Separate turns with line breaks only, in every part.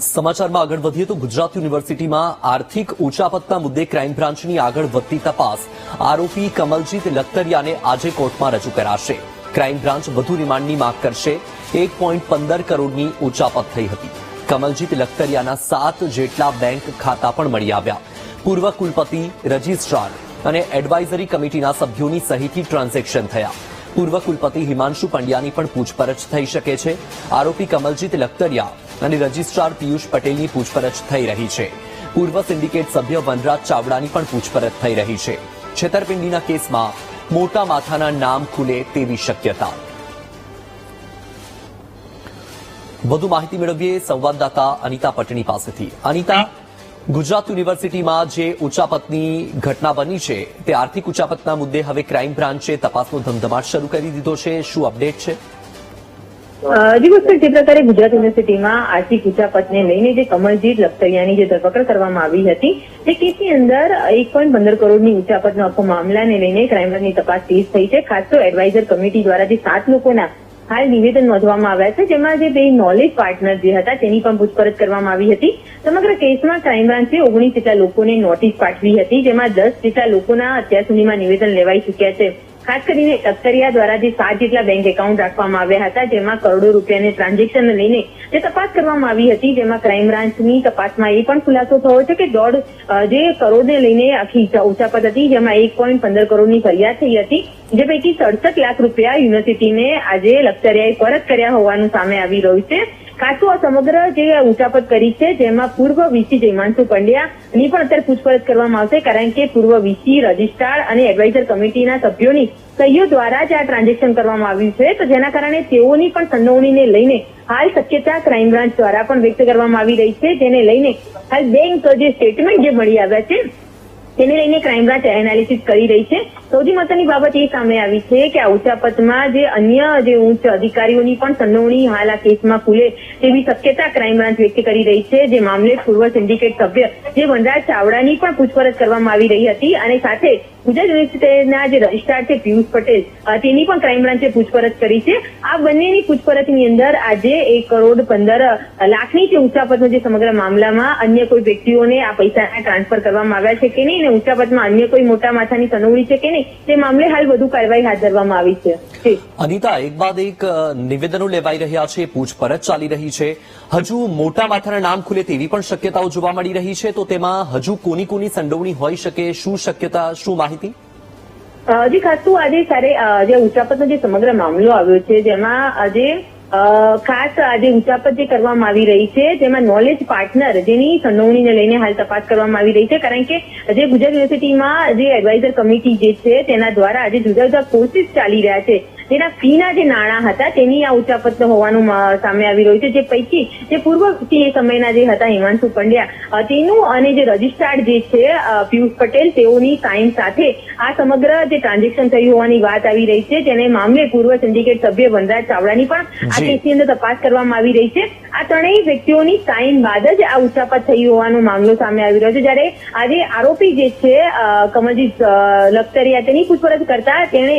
સમાચારમાં આગળ વધીએ તો ગુજરાત યુનિવર્સિટીમાં આર્થિક ઉચાપતના મુદ્દે ક્રાઇમ બ્રાન્ચની આગળ વધતી તપાસ. આરોપી કમલજીત લખતરિયાને આજે કોર્ટમાં રજૂ કરાશે. ક્રાઇમ બ્રાન્ચ વધુ રિમાન્ડની માંગ કરશે. એક પોઈન્ટ પંદર કરોડની ઉચાપત થઈ હતી. કમલજીત લખતરિયાના સાત જેટલા બેંક ખાતા પણ મળી આવ્યા. પૂર્વ કુલપતિ રજિસ્ટ્રાર અને એડવાઇઝરી કમિટીના સભ્યોની સહીથી ટ્રાન્ઝેક્શન થયા. પૂર્વ કુલપતિ હિમાંશુ પંડ્યાની પણ પૂછપરછ થઈ શકે છે. આરોપી કમલજીત લખતરિયા અને રજીસ્ટ્રાર પિયુષ પટેલની પૂછપરછ થઈ રહી છે. પૂર્વ સિન્ડિકેટ સભ્ય વનરાજ ચાવડાની પણ પૂછપરછ થઈ રહી છે. છેતરપિંડીના કેસમાં મોટા માથાના નામ ખુલે તેવી શક્યતા. વધુ માહિતી મેળવીએ સંવાદદાતા અનિતા પટણી પાસેથી. અનિતા, ગુજરાત યુનિવર્સિટીમાં જે ઉચાપતની ઘટના બની છે, તે આર્થિક ઉચાપતના મુદ્દે હવે ક્રાઇમ બ્રાન્ચે તપાસનો ધમધમાટ શરૂ કરી દીધો છે. શું અપડેટ છે?
બસ જે પ્રકારે ગુજરાત યુનિવર્સિટીમાં આર્થિક પદને લઈને જે કમલજીત લખતરિયાની જે ધરપકડ કરવામાં આવી હતી, તે કેસની અંદર એક પોઈન્ટ પંદર કરોડની ઉચાપતનો આખો મામલાને લઈને ક્રાઇમ બ્રાન્ચની તપાસ તેજ થઈ છે. ખાસ તો એડવાઇઝર કમિટી દ્વારા જે સાત લોકોના હાલ નિવેદન નોંધવામાં આવ્યા છે, જેમાં જે બે નોલેજ પાર્ટનર જે હતા, તેની પણ પૂછપરછ કરવામાં આવી હતી. સમગ્ર કેસમાં ક્રાઇમબ્રાન્ચે ઓગણીસ જેટલા લોકોને નોટિસ પાઠવી હતી, જેમાં દસ જેટલા લોકોના અત્યાર સુધીમાં નિવેદન લેવાઈ ચૂક્યા છે. ખાસ કરીને કતરિયા દ્વારા જે સાત જેટલા બેંક એકાઉન્ટ રાખવામાં આવ્યા હતા, જેમાં કરોડો રૂપિયાની ટ્રાન્ઝેક્શન લઈને જે તપાસ કરવામાં આવી હતી, જેમાં ક્રાઇમ બ્રાન્ચની તપાસમાં એ પણ ખુલાસો થયો છે કે દોઢ જે કરોડને લઈને આખી ઉચા- ઉચાપત હતી, જેમાં એક પોઈન્ટ પંદર કરોડની ફરિયાદ થઈ હતી, જે પૈકી સડસઠ લાખ રૂપિયા યુનિવર્સિટીને આજે લખતરિયાએ પરત કર્યા હોવાનું સામે આવી રહ્યું છે. ખાસ આ સમગ્ર જે ઉચાપત કરી છે, જેમાં પૂર્વ વીસી જયમાંશુ પંડ્યાની પણ અત્યારે પૂછપરછ કરવામાં આવશે, કારણ કે પૂર્વ વીસી રજિસ્ટ્રાર અને એડવાઇઝર કમિટીના સભ્યોની સહીઓ દ્વારા જ આ ટ્રાન્ઝેક્શન કરવામાં આવ્યું છે. તો જેના કારણે તેઓની પણ સંડોવણીને લઈને હાલ શક્યતા ક્રાઇમ બ્રાન્ચ દ્વારા પણ વ્યક્ત કરવામાં આવી રહી છે. જેને લઈને હાલ બેંક જે સ્ટેટમેન્ટ જે મળી આવ્યા છે, તેને લઈને ક્રાઇમ બ્રાન્ચ એનાલિસિસ કરી રહી છે. સૌથી મહત્વની બાબત એ સામે આવી છે કે આ ઉચાપતમાં જે અન્ય જે ઉચ્ચ અધિકારીઓની પણ સંડોવણી હાલ આ કેસમાં ખુલે તેવી શક્યતા ક્રાઇમ બ્રાન્ચ વ્યક્ત કરી રહી છે. જે મામલે પૂર્વ સિન્ડિકેટ સભ્ય જે વનરાજ ચાવડાની પણ પૂછપરછ કરવામાં આવી રહી હતી અને સાથે ગુજરાત યુનિવર્સિટીના જે રજિસ્ટ્રાર છે પિયુષ પટેલ તેની પણ ક્રાઇમ બ્રાન્ચે પૂછપરછ કરી છે. આ બંનેની પૂછપરછની અંદર આજે એક કરોડ પંદર લાખની જે ઉચાપતનો જે સમગ્ર મામલામાં અન્ય કોઈ વ્યક્તિઓને આ પૈસાના ટ્રાન્સફર કરવામાં આવ્યા છે કે નહીં અને ઉચાપતમાં અન્ય કોઈ મોટા માથાની સંડોવણી છે કે નહીં? તે મામલે હાલ વધુ કાર્યવાહી હાથ ધરવામાં આવી છે.
અનિતા એક બાદ એક નિવેદનો લેવાઈ રહ્યા છે પૂછપરછ ચાલી રહી છે. હજુ મોટા માથાના નામ ખુલે તેવી પણ શક્યતાઓ જોવા મળી રહી છે. તો તેમાં હજુ કોની કોની સંડોવણી હોઈ શકે શું શક્યતા શું માહિતી?
હજી ખાસ તો આજે જ્યારે જે ઉચાપતનો જે સમગ્ર મામલો આવ્યો છે જેમાં આજે ખાસ આજે ઉચાપત જે કરવામાં આવી રહી છે, જેમાં નોલેજ પાર્ટનર જેની સંડોવણીને લઈને હાલ તપાસ કરવામાં આવી રહી છે, કારણ કે જે ગુજરાત યુનિવર્સિટીમાં જે એડવાઇઝર કમિટી જે છે, તેના દ્વારા આજે જુદા જુદા કોર્સિસ ચાલી રહ્યા છે. તેના ફીના જે નાણાં હતા તેની આ ઉચાપત હોવાનું સામે આવી રહ્યું છે. જે પૈકી જે પૂર્વ એ સમયના જે હતા હિમાંશુ પંડ્યા તેનું અને જે રજિસ્ટ્રાર્ડ જે છે પિયુષ પટેલ તેઓની સાઇન સાથે આ સમગ્ર જે ટ્રાન્ઝેક્શન થયું હોવાની વાત આવી રહી છે. જેને મામલે પૂર્વ સિન્ડિકેટ સભ્ય વનરાજ ચાવડાની પણ આ. કેસની અંદર તપાસ કરવામાં આવી રહી છે. આ ત્રણેય વ્યક્તિઓની સાઇન બાદ જ આ ઉચાપત થઈ હોવાનો મામલો સામે આવી રહ્યો છે. જ્યારે આજે આરોપી જે છે કમલજીત લખતરિયા તેની પૂછપરછ કરતા તેણે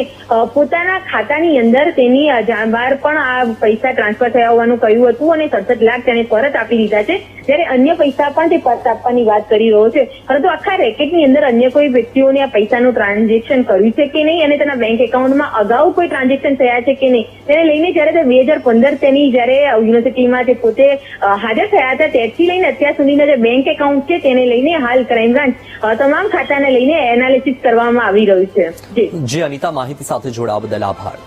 પોતાના ખાતાની અંદર તેની જાણવાર પણ આ પૈસા ટ્રાન્સફર થયા હોવાનું કહ્યું હતું અને સડસઠ લાખ તેણે પરત આપી દીધા છે. જ્યારે અન્ય પૈસા પણ તે પરત આપવાની વાત કરી રહ્યો છે. પરંતુ આખા રેકેટની અંદર અન્ય કોઈ વ્યક્તિઓને આ પૈસાનું ટ્રાન્ઝેક્શન કર્યું છે કે નહીં અને તેના બેંક એકાઉન્ટમાં અગાઉ કોઈ ટ્રાન્ઝેક્શન થયા છે કે નહીં? તેને લઈને જ્યારે બે હજાર પંદર તેની જ્યારે યુનિવર્સિટીમાં તે પોતે હાજર થયા હતા. તેથી લઈને અત્યાર સુધીના જે બેંક એકાઉન્ટ છે તેને લઈને હાલ ક્રાઇમ બ્રાન્ચ તમામ ખાતાને લઈને એનાલિસિસ કરવામાં આવી રહ્યું છે.
જી, અનિતા, માહિતી સાથે જોડાવા બદલ આભાર.